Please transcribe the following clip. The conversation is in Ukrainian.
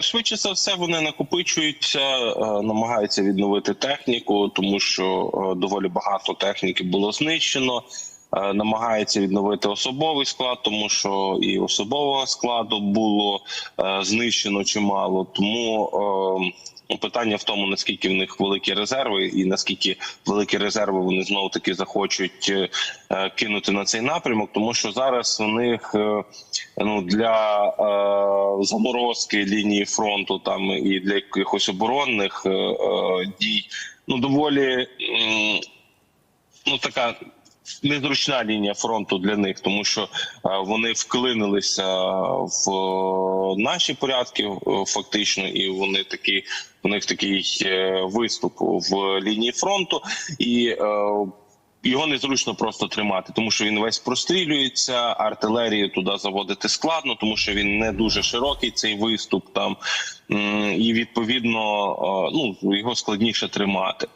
Швидше за все, вони накопичуються, е, намагаються відновити техніку, тому що е, доволі багато техніки було знищено. Е, Намагається відновити особовий склад, тому що і особового складу було знищено чимало. Тому е, питання в тому, наскільки в них великі резерви, і наскільки великі резерви вони знову таки захочуть кинути на цей напрямок, тому що зараз у них ну для заморозки лінії фронту там і для якихось оборонних е, е, дій ну доволі ну така незручна лінія фронту для них, тому що е, вони вклинилися в наші порядки фактично, і вони такі у них такий виступ в лінії фронту і. Його незручно просто тримати, тому що він весь прострілюється. Артилерію туди заводити складно, тому що він не дуже широкий. Цей виступ там і відповідно ну його складніше тримати.